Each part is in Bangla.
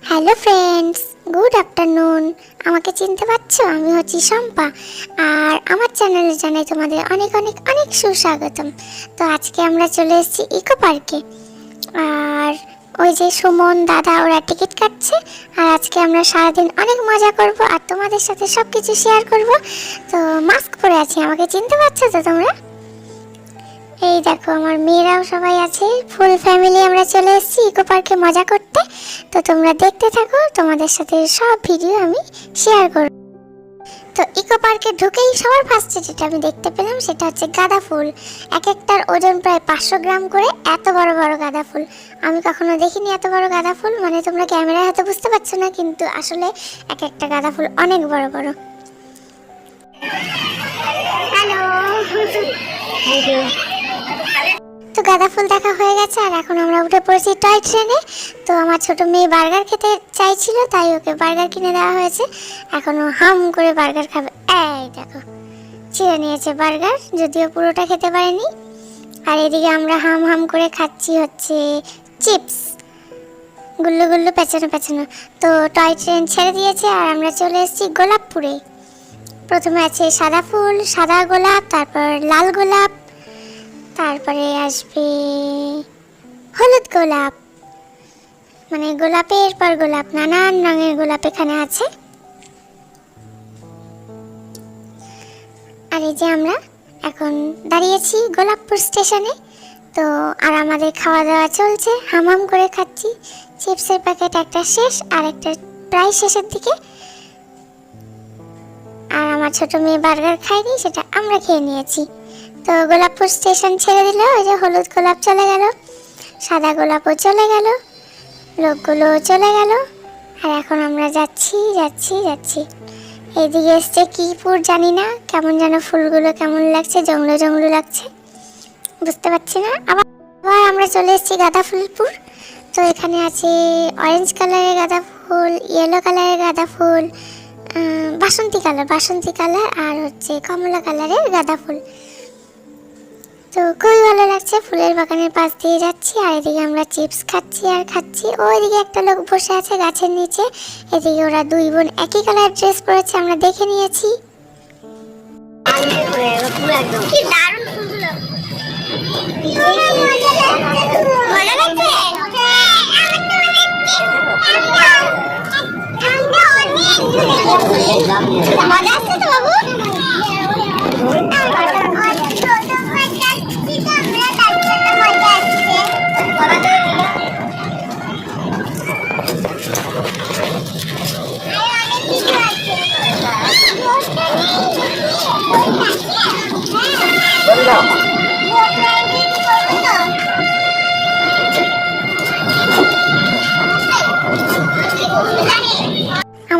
হ্যালো ফ্রেন্ডস গুড আফটারনুন আমাকে চিনতে পারছ? আমি হচ্ছি শম্পা। আর আমার চ্যানেলে জানাই তোমাদের অনেক অনেক অনেক সুস্বাগতম। তো আজকে আমরা চলে এসেছি ইকো পার্কে। আর ওই যে সুমন দাদা, ওরা টিকিট কাটছে। আর আজকে আমরা সারাদিন অনেক মজা করব আর তোমাদের সাথে সব কিছু শেয়ার করব। তো মাস্ক পরে আছি। আমাকে চিনতে পারছ তো তোমরা? এই দেখো, আমার মেয়েরাও সবাই আছে। ফুল ফ্যামিলি আমরা চলে এসেছি ইকো পার্কে মজা করতে। তো তোমরা দেখতে থাকো, তোমাদের সাথে সব ভিডিও আমি শেয়ার করব। তো ইকো পার্কে ঢুকেই সবার ফার্স্টে যেটা আমি দেখতে পেলাম, সেটা হচ্ছে গাঁদা ফুল। এক একটার ওজন প্রায় পাঁচশো গ্রাম করে এত বড় বড় গাঁদা ফুল। আমি কখনো দেখিনি এত বড় গাঁদা ফুল মানে তোমরা ক্যামেরায় হয়তো বুঝতে পারছ না, কিন্তু আসলে এক একটা গাঁদা ফুল অনেক বড় বড়। হ্যালো থ্যাংক ইউ তো গাঁদা ফুল দেখা হয়ে গেছে, আর এখন আমরা উঠে পড়েছি টয় ট্রেনে। তো আমার ছোট মেয়ে বার্গার খেতে চাইছিল, তাই ওকে বার্গার কিনে দেওয়া হয়েছে। এখন ও হাম করে বার্গার খাবে। এই দেখো ছিঁড়ে নিয়েছে বার্গার, যদিও পুরোটা খেতে পারেনি। আর এদিকে আমরা হাম হাম করে খাচ্ছি হচ্ছে চিপস। গুল্লু গুল্লু পেছানো পেছানো তো টয় ট্রেন ছেড়ে দিয়েছে, আর আমরা চলে এসেছি গোলাপপুরে। প্রথমে আছে সাদা ফুল, সাদা গোলাপ, তারপর লাল গোলাপ তারপরে আসবে হলুদ গোলাপ। মানে গোলাপের পর গোলাপ। নানান রঙের গোলাপ এখানে আছে। আর এই যে আমরা এখন দাঁড়িয়েছি গোলাপপুর স্টেশনে। তো আর আমাদের খাওয়া দাওয়া চলছে। হামাম করে খাচ্ছি। চিপসের প্যাকেট একটা শেষ, আর একটা প্রায় শেষের দিকে। আর আমার ছোট মেয়ে বার্গার খায়নি, সেটা আমরা খেয়ে নিয়েছি। তো গোলাপপুর স্টেশন ছেড়ে দিল, ওই যে হলুদ গোলাপ চলে গেল, সাদা গোলাপও চলে গেল লোকগুলো চলে গেল। আর এখন আমরা যাচ্ছি যাচ্ছি যাচ্ছি। এদিকে এসছে কি ফুল জানি না কেমন যেন ফুলগুলো কেমন লাগছে, জংলো জংলো লাগছে। বুঝতে পারছি না। আবার আবার আমরা চলে এসেছি গাঁদা ফুলপুর। তো এখানে আছে অরেঞ্জ কালারের গাঁদা ফুল ইয়েলো কালারের গাঁদা ফুল বাসন্তী কালার বাসন্তী কালার আর হচ্ছে কমলা কালারের গাঁদা ফুল। তো খুবই ভালো লাগছে। ফুলের বাগানের পাশ দিয়ে যাচ্ছি, আর এদিকে আমরা চিপস খাচ্ছি আর খাচ্ছি। ওইদিকে একটা লোক বসে আছে গাছের নিচে। এদিকে ওরা দুই বোন একই কালার ড্রেস পরেছে, আমরা দেখে নিয়েছি। মজা আসছে তো বাবু?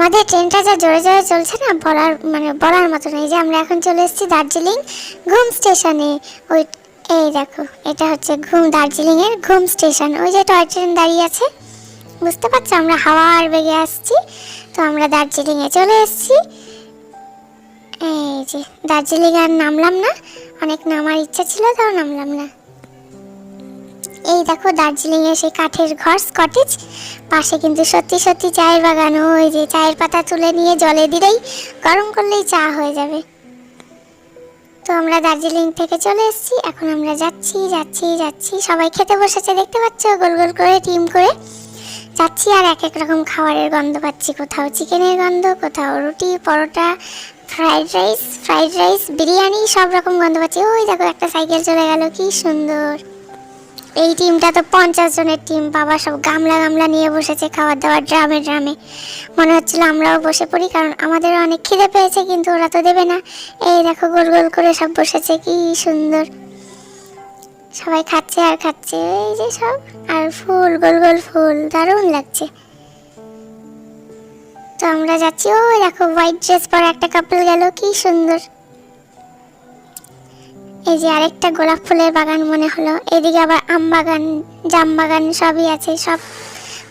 আমাদের ট্রেনটা যা জোরে জোরে চলছে না, বলার মানে বলার মতো নেই। যে আমরা এখন চলে এসেছি দার্জিলিং ঘুম স্টেশনে। ওই এই দেখো, এটা হচ্ছে ঘুম দার্জিলিং এর ঘুম স্টেশন। ওই যে টয় ট্রেন দাঁড়িয়ে আছে। বুঝতে পারছ? আমরা হাওয়ার বেগে আসছি। তো আমরা দার্জিলিং এ চলে এসেছি। এই যে, দার্জিলিং আর নামলাম না। অনেক নামার ইচ্ছা ছিল, তাও নামলাম না। এই দেখো দার্জিলিং এর সেই কাঠের ঘর স্কটেজ পাশে কিন্তু সত্যি সত্যি চায়ের বাগান। ওই যে চায়ের পাতা তুলে নিয়ে জলে দিলেই গরম করলেই চা হয়ে যাবে। তো আমরা দার্জিলিং থেকে চলে এসেছি। এখন আমরা যাচ্ছি যাচ্ছি যাচ্ছি। সবাই খেতে বসেছে, দেখতে পাচ্ছ? গোল গোল করে, টিম করে। যাচ্ছি আর এক এক রকম খাবারের গন্ধ পাচ্ছি। কোথাও চিকেনের গন্ধ, কোথাও রুটি, পরোটা, fried rice fried rice, biryani, সব রকম গন্ধ পাচ্ছি। ওই দেখো একটা সাইকেল চলে গেল, কি সুন্দর। এই টিমটা তো পঞ্চাশ জনের টিম, বাবা সব গামলা গামলা নিয়ে বসেছে খাবার দাবার ড্রামে ড্রামে। মনে হচ্ছিল আমরাও বসে পড়ি, কারণ আমাদেরও অনেক খিদে পেয়েছে, কিন্তু ওরা তো দেবে না। এই দেখো গোল গোল করে সব বসেছে, কি সুন্দর। সবাই খাচ্ছে আর খাচ্ছে, এই যে সব, আর ফুল, গোল গোল ফুল, দারুণ লাগছে। তো আমরা যাচ্ছি, ওই দেখো হোয়াইট ড্রেস পরে একটা কাপল গেল, কি সুন্দর। এই যে আরেকটা গোলাপ ফুলের বাগান মনে হলো। এদিকে আবার আম বাগান, জাম বাগান সবই আছে, সব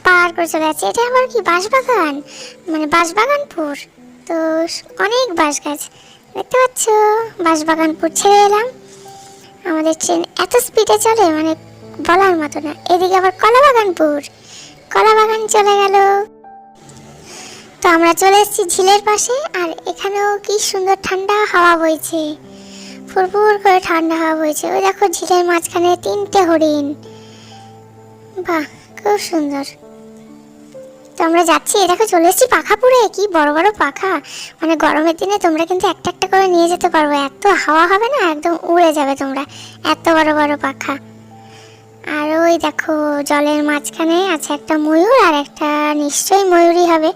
পার করে চলে যাচ্ছে। এটা আবার কি বাঁশ বাগান মানে বাঁশ বাগানপুর তো অনেক বাঁশ গাছ। দেখতে পাচ্ছ বাঁশ বাগানপুর ছেড়ে এলাম। আমাদের ট্রেন এত স্পিডে চলে মানে বলার মতো না। এদিকে আবার কলা বাগানপুর কলা বাগান চলে গেল। তো আমরা চলে এসেছি ঝিলের পাশে, আর এখানেও কি সুন্দর ঠান্ডা হাওয়া বইছে। ফুরফুর করে ঠান্ডা হাওয়া বইছে। ওই দেখো ঝিলের মাঝখানে তিনটে হরিণ। বাহ, খুব সুন্দর। তো আমরা যাচ্ছি। দেখো চলে এসেছি পাখাপুরে। কি বড় বড় পাখা। মানে গরমের দিনে তোমরা কিন্তু একটা একটা করে নিয়ে যেতে পারব। এত হাওয়া হবে না, একদম উড়ে যাবে তোমরা। এত বড় বড় পাখা। আর ওই দেখো জলের মাঝখানে আছে একটা ময়ূর আর একটা নিশ্চয়ই ময়ূরই হবে।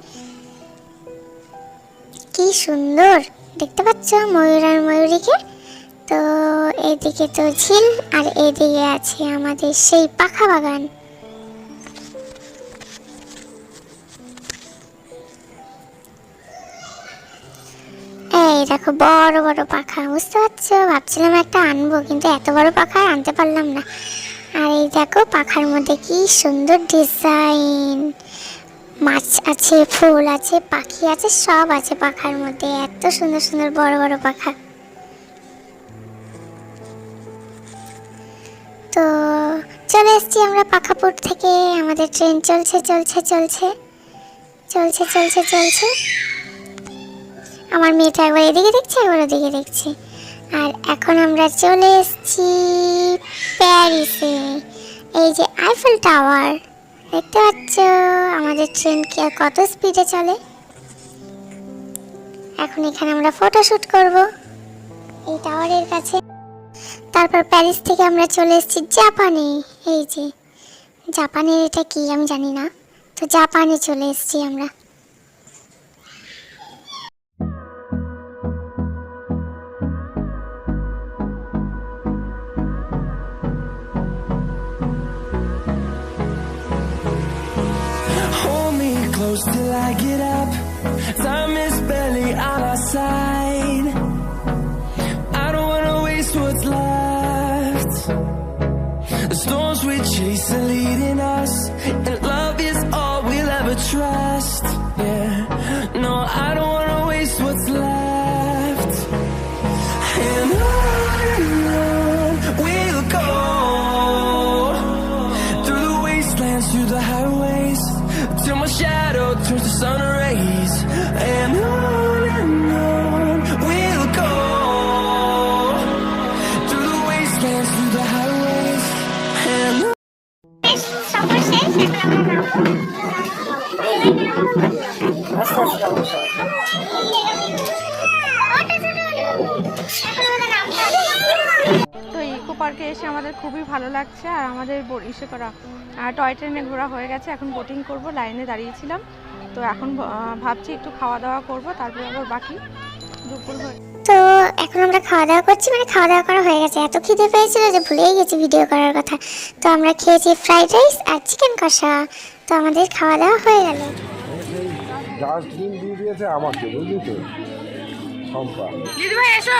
কি সুন্দর। দেখতে পাচ্ছ ময়ূর আর ময়ূরীকে? এদিকে তো ঝিল আর এদিকে আছে আমাদের সেই পাখা বাগান। এই দেখো বড় বড় পাখা, বুঝতে পারছ? ভাবছিলাম একটা আনব, কিন্তু এত বড় পাখা আনতে পারলাম না। আর এই দেখো পাখার মধ্যে কি সুন্দর ডিজাইন। মাছ আছে, ফুল আছে, পাখি আছে, সব আছে পাখার মধ্যে। এত সুন্দর সুন্দর বড় বড় পাখা। তো চলে এসছি আমরা পাখাপুর থেকে। আমাদের ট্রেন চলছে চলছে চলছে। চলছে চলছে চলছে। আমার মেয়েটা একবার এদিকে দেখছে, একবার ওদিকে দেখছে। আর এখন আমরা চলে এসছি প্যারিসে। এই যে আইফেল টাওয়ার দেখতে পাচ্ছ? আমাদের ট্রেন কি- আর কত স্পিডে চলে? এখন এখানে আমরা ফটোশুট করব। এই টাওয়ারের কাছে তারপর প্যারিস থেকে আমরা চলে এসেছি জাপানে এই যে, জাপানের এটা কি আমি জানি না তো জাপানে চলে এসেছি আমরা till I get up. Time is barely on our side. Chase are leading us, পার্কে এসে আমাদের খুবই ভালো লাগছে আর আমাদের ইসে করা টয় ট্রেনে ঘোরা হয়ে গেছে। এখন বোটিং করব লাইনে দাঁড়িয়েছিলাম। তো এখন ভাবছি একটু খাওয়া দাওয়া করব তারপরে আবার বাকি দুপুর হয়ে তো এখন আমরা খাওয়া দাওয়া করছি মানে খাওয়া দাওয়া করা হয়ে গেছে। এত খিদে পেয়েছিল যে ভুলেই গেছি ভিডিও করার কথা। তো আমরা খেয়েছি ফ্রাইড রাইস আর চিকেন কষা। তো আমাদের খাওয়া দাওয়া হয়ে গেল। ডাস্টবিন দিয়ে দিয়েছে আমাকে বুঝলি তো? দিদি ভাই এসো।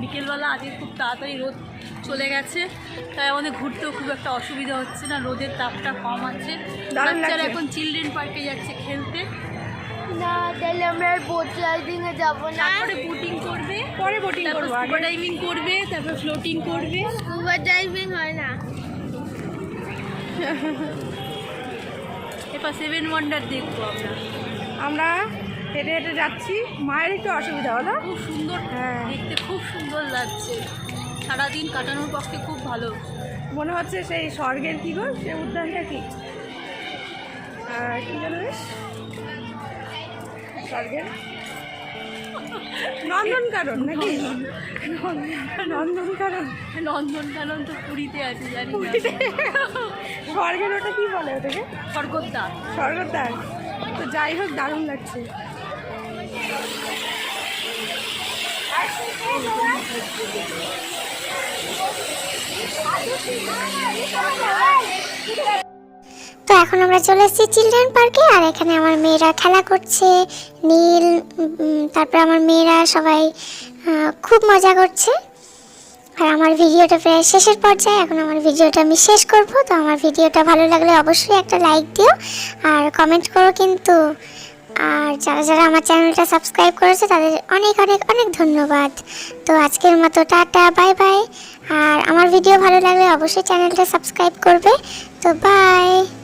বিকেলবেলা আজকে খুব তাড়াতাড়ি রোদ চলে গেছে তাই আমাদের ঘুরতেও খুব একটা অসুবিধা হচ্ছে না রোদের তাপটা কম আছে। বাচ্চারা এখন চিলড্রেন পার্কে যাচ্ছে খেলতে। না তাহলে আমরা আর বোট রাইডিং এ যাব না। তারপরে বোটিং করবে পরে বোটিং তারপর স্কুবা ডাইভিং করবে তারপর ফ্লোটিং করবে। স্কুবা ডাইভিং হয় না। এরপর সেভেন ওয়ান্ডার দেখব আমরা। আমরা হেঁটে হেঁটে যাচ্ছি। মায়ের একটু অসুবিধা হলো খুব সুন্দর। হ্যাঁ। দেখতে খুব সুন্দর লাগছে। সারাদিন কাটানোর পক্ষে খুব ভালো। মনে হচ্ছে সেই স্বর্গের কি গো? সে উদ্যানটা কি? কি যেন বেশ? স্বর্গের? নন্দন কারণ নাকি? নন্দন কারণ নন্দনকানন তো পুরীতে আছে জানি স্বর্গের ওটা কি বলে ওটাকে? স্বর্গদ্বার। স্বর্গদ্বার। তো যাই হোক দারুণ লাগছে। তো এখন আমরা চলে এসেছি চিলড্রেন পার্কে, আর এখানে আমার মেয়েরা খেলা করছে, নীল তারপরে আমার মেয়েরা সবাই খুব মজা করছে। আর আমার ভিডিওটা প্রায় শেষের পর্যায়ে, এখন আমার ভিডিওটা আমি শেষ করব। তো আমার ভিডিওটা ভালো লাগলে অবশ্যই একটা লাইক দিও, আর কমেন্ট করো কিন্তু। আর যারা যারা আমার চ্যানেলটা সাবস্ক্রাইব করেছে, তাদের অনেক অনেক অনেক ধন্যবাদ। তো আজকের মতো টাটা, বাই বাই। আর আমার ভিডিও ভালো লাগলে অবশ্যই চ্যানেলটা সাবস্ক্রাইব করবে। তো বাই।